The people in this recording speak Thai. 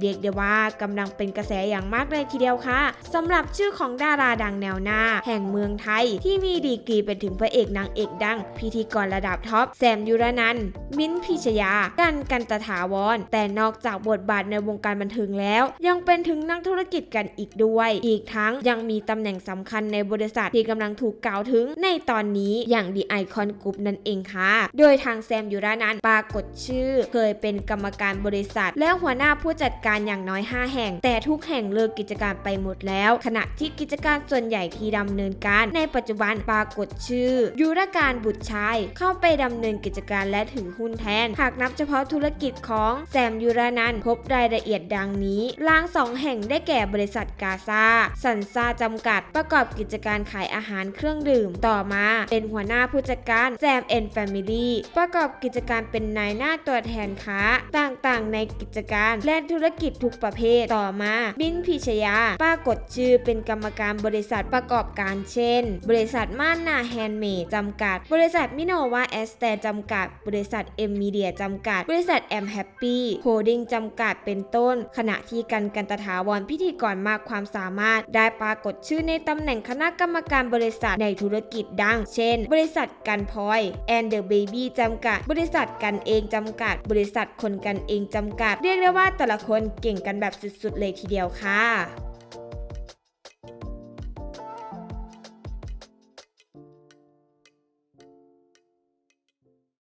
เรียกได้ว่ากำลังเป็นกระแสอย่างมากเลยทีเดียวค่ะสำหรับชื่อของดาราดังแนวหน้า แห่งเมืองไทย ที่มีดีกรีเป็นถึงพระเอกนางเอกดัง พิธีกรระดับท็อปแซมยุรนันมิ้นพิชยา กันกันตถาวร แต่นอกจากบทบาทในวงการบันเทิงแล้ว ยังเป็นถึงนักธุรกิจกันอีกด้วย อีกทั้งยังมีตำแหน่งสำคัญในบริษัทที่กำลังถูกกล่าวถึงในตอนนี้อย่าง The Icon Group นั่นเองค่ะ โดยทางแซมยุรนันปรากฏชื่อ เคยเป็นกรรมการบริษัท และหัวหน้าผู้จัดการอย่างน้อย 5 แห่ง แต่ทุกแห่งเลิกกิจการไปหมดแล้ว ขณะที่กิจการส่วนใหญ่ที่ดำเนินการ ในปัจจุบันปรากฏชื่อ ยุรการบุตรชัยเข้าไปดำเนินกิจการและถือหุ้นแทน หากนับเฉพาะธุรกิจของแซมยุรานันพบรายละเอียดดังนี้ลางสองแห่งได้แก่บริษัทกาซาสันซาจำกัด ประกอบกิจการขายอาหารเครื่องดื่ม ต่อมา เป็นหัวหน้าผู้จัดการแซมเอ็นแฟมิลี่ประกอบกิจการเป็นนายหน้าตัวแทนค้า ต่างๆ ในกิจการและธุรกิจทุกประเภทต่อมา บินพิชยาปรากฏชื่อเป็นกรรมการบริษัทประกอบการเช่น บริษัทม่านนาแฮนด์เมดจำกัด บริษัทมิโนวาแอสเตจำกัด บริษัทเอ็มมีเดียจำกัด บริษัทแอมแฮปปี้โฮดดิ้งจำกัดเป็นต้น ขณะที่กันกันตถาวรพิธีกรมากความสามารถ ได้ปรากฏชื่อในตำแหน่งคณะกรรมการบริษัทในธุรกิจดัง เช่น บริษัทกันพลอยแอนเดอร์เบบี้จำกัด บริษัทกันเองจำกัด บริษัทคนกันเองจำกัด เรียกได้ว่าแต่ละคนเก่งกันแบบสุดๆเลยทีเดียวค่ะ